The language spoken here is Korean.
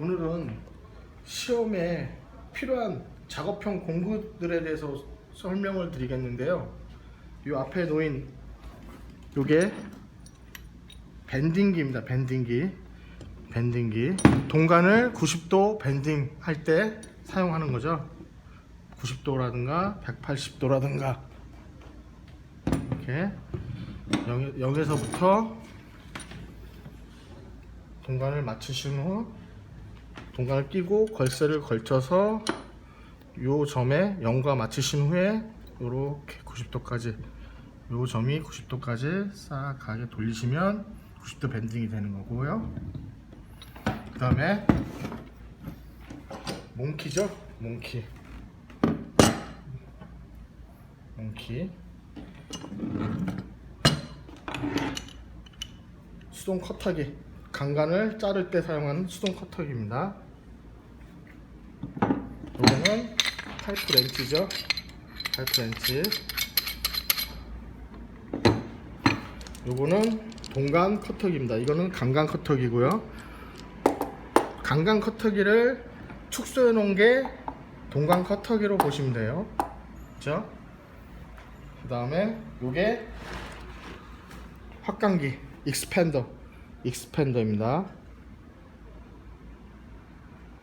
오늘은 시험에 필요한 작업형 공구들에 대해서 설명을 드리겠는데요. 이 앞에 놓인 요게 밴딩기입니다. 밴딩기. 밴딩기. 동간을 90도 밴딩 할 때 사용하는 거죠. 90도라든가 180도라든가 이렇게 여기, 여기서부터 동간을 맞추신 후 동간을 끼고 걸쇠를 걸쳐서 요 점에 0과 맞추신 후에 요렇게 90도까지 요 점이 90도까지 싹 가게 돌리시면 90도 밴딩이 되는 거고요. 그 다음에 몽키죠? 몽키. 몽키. 수동 커터기. 강간을 자를 때 사용하는 수동 커터기입니다. 요거는 파이프 렌치죠. 파이프 렌치. 요거는 동간 커터기입니다. 이거는 강간 커터기고요. 강간 커터기를 축소해 놓은 게 동간 커터기로 보시면 돼요. 그렇죠? 그 다음에 요게 확강기 익스펜더 익스펜더입니다.